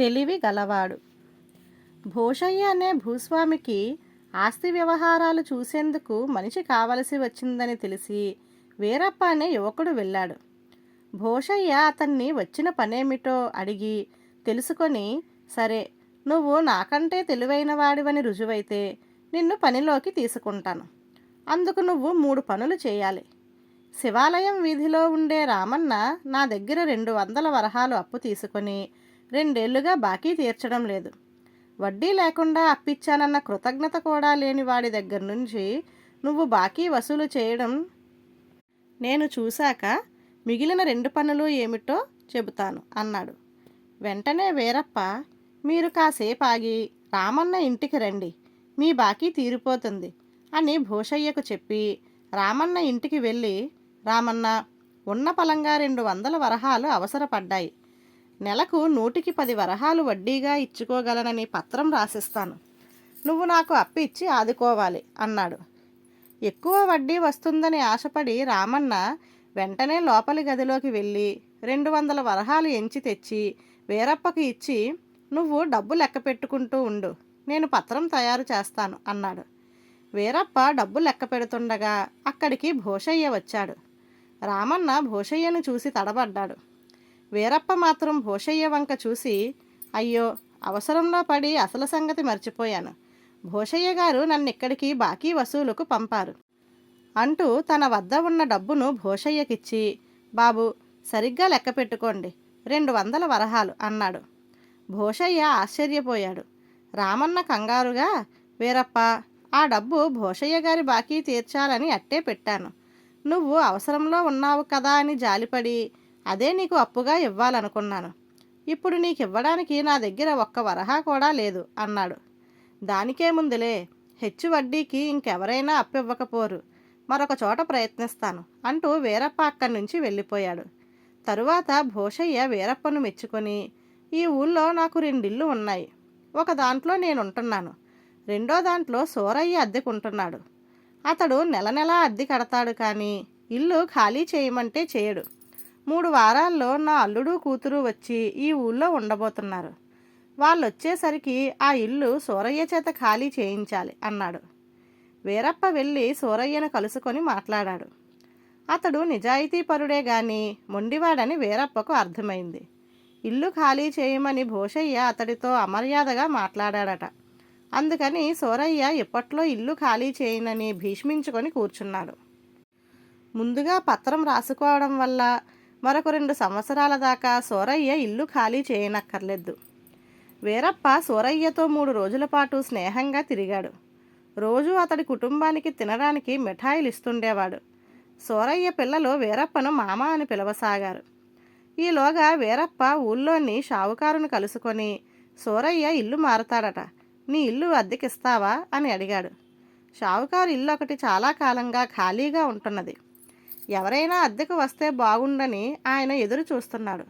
తెలివి గలవాడు. భోషయ్య అనే భూస్వామికి ఆస్తి వ్యవహారాలు చూసేందుకు మనిషి కావలసి వచ్చిందని తెలిసి వీరప్ప అనే యువకుడు వెళ్ళాడు. భోషయ్య అతన్ని వచ్చిన పనేమిటో అడిగి తెలుసుకొని సరే నువ్వు నాకంటే తెలివైన వాడివని రుజువైతే నిన్ను పనిలోకి తీసుకుంటాను. అందుకు నువ్వు మూడు పనులు చేయాలి. శివాలయం వీధిలో ఉండే రామన్న నా దగ్గర రెండు వందల వరహాలు అప్పు తీసుకొని రెండేళ్ళుగా బాకీ తీర్చడం లేదు. వడ్డీ లేకుండా అప్పిచ్చానన్న కృతజ్ఞత కూడా లేని వాడి దగ్గర నుంచి నువ్వు బాకీ వసూలు చేయడం నేను చూశాక మిగిలిన రెండు పనులు ఏమిటో చెబుతాను అన్నాడు. వెంటనే వీరప్ప మీరు కాసేపు ఆగి రామన్న ఇంటికి రండి మీ బాకీ తీరిపోతుంది అని భూషయ్యకు చెప్పి రామన్న ఇంటికి వెళ్ళి రామన్న ఉన్న పలంగా రెండు వందల వరహాలు అవసరపడ్డాయి. నెలకు నూటికి పది వరహాలు వడ్డీగా ఇచ్చుకోగలనని పత్రం రాసిస్తాను. నువ్వు నాకు అప్పు ఇచ్చి ఆదుకోవాలి అన్నాడు. ఎక్కువ వడ్డీ వస్తుందని ఆశపడి రామన్న వెంటనే లోపలి గదిలోకి వెళ్ళి రెండు వందల వరహాలు ఎంచి తెచ్చి వీరప్పకి ఇచ్చి నువ్వు డబ్బు లెక్క పెట్టుకుంటూ ఉండు నేను పత్రం తయారు చేస్తాను అన్నాడు. వీరప్ప డబ్బు లెక్క పెడుతుండగా అక్కడికి భోషయ్య వచ్చాడు. రామన్న భోషయ్యను చూసి తడబడ్డాడు. వీరప్ప మాత్రం భోషయ్య వంక చూసి అయ్యో అవసరంలో పడి అసలు సంగతి మర్చిపోయాను. భోషయ్య గారు నన్ను ఇక్కడికి బాకీ వసూలుకు పంపారు. అంటూ తన వద్ద ఉన్న డబ్బును భోషయ్యకిచ్చి బాబు సరిగ్గా లెక్క పెట్టుకోండి. రెండు వందల వరహాలు అన్నాడు. భోషయ్య ఆశ్చర్యపోయాడు. రామన్న కంగారుగా వీరప్ప ఆ డబ్బు భోషయ్య గారి బాకీ తీర్చాలని అట్టే పెట్టాను. నువ్వు అవసరంలో ఉన్నావు కదా అని జాలిపడి అదే నీకు అప్పుగా ఇవ్వాలనుకున్నాను. ఇప్పుడు నీకు ఇవ్వడానికి నా దగ్గర ఒక్క వరహా కూడా లేదు అన్నాడు. దానికేముందులే హెచ్చు వడ్డీకి ఇంకెవరైనా అప్పివ్వకపోరు. మరొక చోట ప్రయత్నిస్తాను అంటూ వీరప్ప అక్కడి నుంచి వెళ్ళిపోయాడు. తరువాత భోషయ్య వీరప్పను మెచ్చుకొని ఈ ఊళ్ళో నాకు రెండిళ్ళు ఉన్నాయి. ఒక దాంట్లో నేను ఉంటున్నాను రెండో దాంట్లో సూరయ్య అద్దెకుంటున్నాడు. అతడు నెల నెలా అద్దె కడతాడు కానీ ఇల్లు ఖాళీ చేయమంటే చేయడు. మూడు వారాల్లో నా అల్లుడు కూతురు వచ్చి ఈ ఊళ్ళో ఉండబోతున్నారు. వాళ్ళు వచ్చేసరికి ఆ ఇల్లు సూరయ్య చేత ఖాళీ చేయించాలి అన్నాడు. వీరప్ప వెళ్ళి సూరయ్యను కలుసుకొని మాట్లాడాడు. అతడు నిజాయితీపరుడే గాని మొండివాడని వీరప్పకు అర్థమైంది. ఇల్లు ఖాళీ చేయమని భోషయ్య అతడితో అమర్యాదగా మాట్లాడాడట. అందుకని సూరయ్య ఇప్పట్లో ఇల్లు ఖాళీ చేయనని భీష్మించుకొని కూర్చున్నాడు. ముందుగా పత్రం రాసుకోవడం వల్ల మరొక రెండు సంవత్సరాల దాకా సోరయ్య ఇల్లు ఖాళీ చేయనక్కర్లేదు. వీరప్ప సోరయ్యతో మూడు రోజుల పాటు స్నేహంగా తిరిగాడు. రోజు అతడి కుటుంబానికి తినడానికి మిఠాయిలు ఇస్తుండేవాడు సోరయ్య పిల్లలు వీరప్పను మామ అని పిలవసాగారు. ఈలోగా వీరప్ప ఊళ్ళోని షావుకారును కలుసుకొని సోరయ్య ఇల్లు మారతాడట. నీ ఇల్లు అద్దెకిస్తావా? అని అడిగాడు. షావుకారు ఇల్లు ఒకటి చాలా కాలంగా ఖాళీగా ఉంటున్నది. ఎవరైనా అద్దెకు వస్తే బాగుండని ఆయన ఎదురు చూస్తున్నాడు.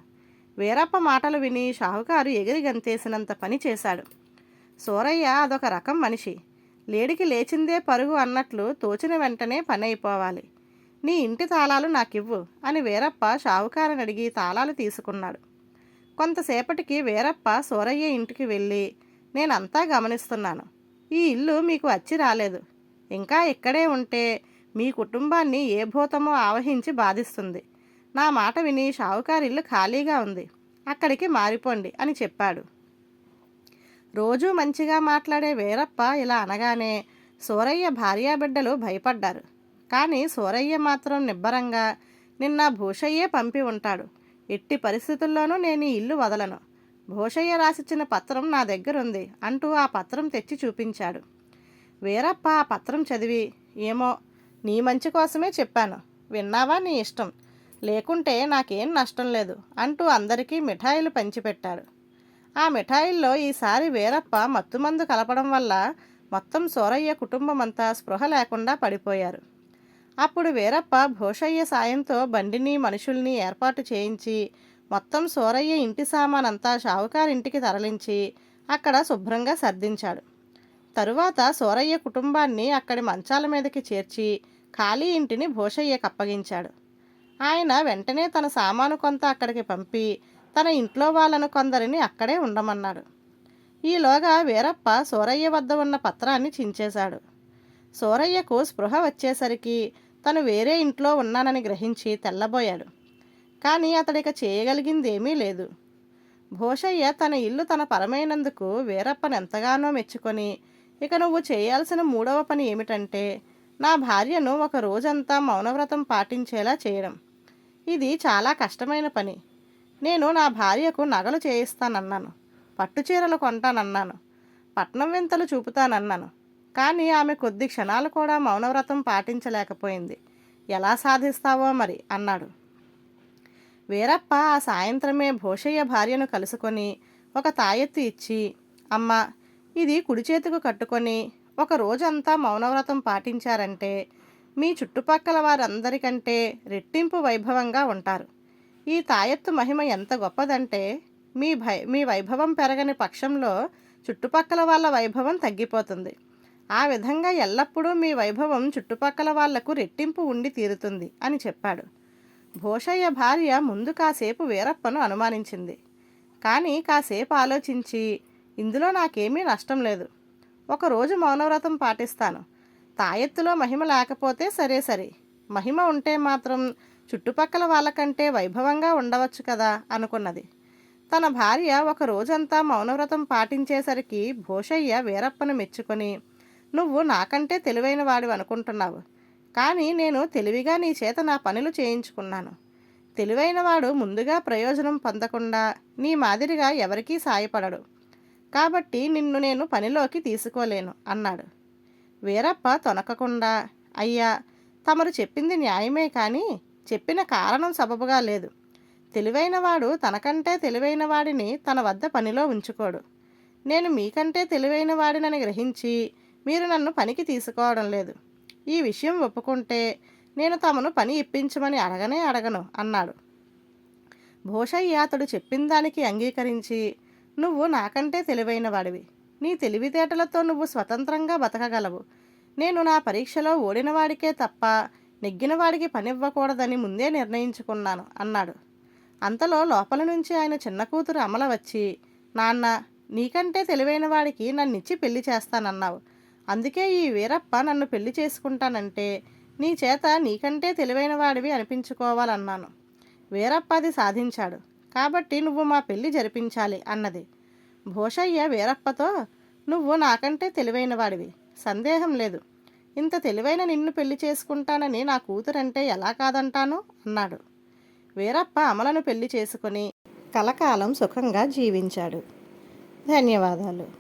వీరప్ప మాటలు విని షావుకారు ఎగిరి గంతేసినంత పని చేశాడు. సూరయ్య అదొక రకం మనిషి. లేడికి లేచిందే పరుగు అన్నట్లు తోచిన వెంటనే పని అయిపోవాలి నీ ఇంటి తాళాలు నాకివ్వు అని వీరప్ప షావుకారుని అడిగి తాళాలు తీసుకున్నాడు. కొంతసేపటికి వీరప్ప సూరయ్య ఇంటికి వెళ్ళి నేనంతా గమనిస్తున్నాను. ఈ ఇల్లు మీకు వచ్చి రాలేదు. ఇంకా ఇక్కడే ఉంటే మీ కుటుంబాన్ని ఏ భూతమో ఆవహించి బాధిస్తుంది. నా మాట విని షావుకారు ఇల్లు ఖాళీగా ఉంది. అక్కడికి మారిపోండి అని చెప్పాడు. రోజూ మంచిగా మాట్లాడే వీరప్ప ఇలా అనగానే సూరయ్య భార్యాబిడ్డలు భయపడ్డారు. కానీ సూరయ్య మాత్రం నిబ్బరంగా నిన్న భూషయ్యే పంపి ఉంటాడు. ఎట్టి పరిస్థితుల్లోనూ నేను ఈ ఇల్లు వదలను. భూషయ్య రాసిచ్చిన పత్రం నా దగ్గర ఉంది అంటూ ఆ పత్రం తెచ్చి చూపించాడు. వీరప్ప ఆ పత్రం చదివి ఏమో నీ మంచి కోసమే చెప్పాను. విన్నావా నీ ఇష్టం? లేకుంటే నాకేం నష్టం లేదు అంటూ అందరికీ మిఠాయిలు పంచిపెట్టారు ఆ మిఠాయిల్లో ఈసారి వీరప్ప మత్తుమందు కలపడం వల్ల మొత్తం సోరయ్య కుటుంబం అంతా స్పృహ లేకుండా పడిపోయారు. అప్పుడు వీరప్ప భోషయ్య సాయంతో బండిని మనుషుల్ని ఏర్పాటు చేయించి మొత్తం సోరయ్య ఇంటి సామానంతా షావుకారింటికి తరలించి అక్కడ శుభ్రంగా సర్దించాడు. తరువాత సోరయ్య కుటుంబాన్ని అక్కడి మంచాల మీదకి చేర్చి ఖాళీ ఇంటిని భోషయ్యకు అప్పగించాడు. ఆయన వెంటనే తన సామాను కొంత అక్కడికి పంపి తన ఇంట్లో వాళ్ళను కొందరిని అక్కడే ఉండమన్నాడు. ఈలోగా వీరప్ప సూరయ్య వద్ద ఉన్న పత్రాన్ని చించేశాడు. సూరయ్యకు స్పృహ వచ్చేసరికి తను వేరే ఇంట్లో ఉన్నానని గ్రహించి తెల్లబోయాడు. కానీ అతడిక చేయగలిగిందేమీ లేదు. భోషయ్య తన ఇల్లు తన పరమైనందుకు వీరప్పను ఎంతగానో మెచ్చుకొని ఇక నువ్వు చేయాల్సిన మూడవ పని ఏమిటంటే నా భార్యను ఒక రోజంతా మౌనవ్రతం పాటించేలా చేయడం. ఇది చాలా కష్టమైన పని. నేను నా భార్యకు నగలు చేయిస్తానన్నాను. పట్టుచీరలు కొంటానన్నాను. పట్నం వింతలు చూపుతానన్నాను. కానీ ఆమె కొద్ది క్షణాలు కూడా మౌనవ్రతం పాటించలేకపోయింది. ఎలా సాధిస్తావో మరి అన్నాడు. వీరప్ప ఆ సాయంత్రమే భోషయ్య భార్యను కలుసుకొని ఒక తాయెత్తు ఇచ్చి అమ్మ ఇది కుడి చేతికి కట్టుకొని ఒక రోజంతా మౌనవ్రతం పాటించారంటే మీ చుట్టుపక్కల వారందరికంటే రెట్టింపు వైభవంగా ఉంటారు. ఈ తాయెత్తు మహిమ ఎంత గొప్పదంటే మీ భై మీ వైభవం పెరగని పక్షంలో చుట్టుపక్కల వాళ్ళ వైభవం తగ్గిపోతుంది. ఆ విధంగా ఎల్లప్పుడూ మీ వైభవం చుట్టుపక్కల వాళ్ళకు రెట్టింపు ఉండి తీరుతుంది అని చెప్పాడు. భోషయ్య భార్య ముందు కాసేపు వీరప్పను అనుమానించింది. కానీ కాసేపు ఆలోచించి ఇందులో నాకేమీ నష్టం లేదు. ఒకరోజు మౌనవ్రతం పాటిస్తాను. తాయెత్తులో మహిమ లేకపోతే సరే సరే. మహిమ ఉంటే మాత్రం చుట్టుపక్కల వాళ్ళకంటే వైభవంగా ఉండవచ్చు కదా అనుకున్నది. తన భార్య ఒక రోజంతా మౌనవ్రతం పాటించేసరికి భోషయ్య వీరప్పను మెచ్చుకొని నువ్వు నాకంటే తెలివైన వాడివి అనుకుంటున్నావు. కానీ నేను తెలివిగా నీ చేత నా పనులు చేయించుకున్నాను. తెలివైనవాడు ముందుగా ప్రయోజనం పొందకుండా నీ మాదిరిగా ఎవరికీ సాయపడడు. కాబట్టి నిన్ను నేను పనిలోకి తీసుకోలేను అన్నాడు. వీరప్ప తొనకకుండా అయ్యా తమరు చెప్పింది న్యాయమే కానీ చెప్పిన కారణం సబబుగా లేదు. తెలివైనవాడు తనకంటే తెలివైన వాడిని తన వద్ద పనిలో ఉంచుకోడు. నేను మీకంటే తెలివైన వాడినని గ్రహించి మీరు నన్ను పనికి తీసుకోవడం లేదు. ఈ విషయం ఒప్పుకుంటే నేను తమను పని ఇప్పించమని అడగనే అడగను అన్నాడు. భోషయ్య అతడు చెప్పిన దానికి అంగీకరించి నువ్వు నాకంటే తెలివైన వాడివి నీ తెలివితేటలతో నువ్వు స్వతంత్రంగా బతకగలవు. నేను నా పరీక్షలో ఓడిన వాడికే తప్ప నెగ్గిన వాడికి పనివ్వకూడదని ముందే నిర్ణయించుకున్నాను అన్నాడు. అంతలో లోపల నుంచి ఆయన చిన్న కూతురు అమల వచ్చి నాన్న నీకంటే తెలివైన వాడికి నన్నిచ్చి పెళ్ళి చేస్తానన్నావు. అందుకే ఈ వీరప్ప నన్ను పెళ్ళి చేసుకుంటానంటే నీ చేత నీకంటే తెలివైన వాడివి అనిపించుకోవాలన్నాను. వీరప్ప అది సాధించాడు. కాబట్టి నువ్వు మా పెళ్ళి జరిపించాలి అన్నది. భోషయ్య వీరప్పతో నువ్వు నాకంటే తెలివైన వాడివి సందేహం లేదు. ఇంత తెలివైన నిన్ను పెళ్ళి చేసుకుంటానని నా కూతురంటే ఎలా కాదంటాను? అన్నాడు. వీరప్ప అమలను పెళ్ళి చేసుకుని కలకాలం సుఖంగా జీవించాడు. ధన్యవాదాలు.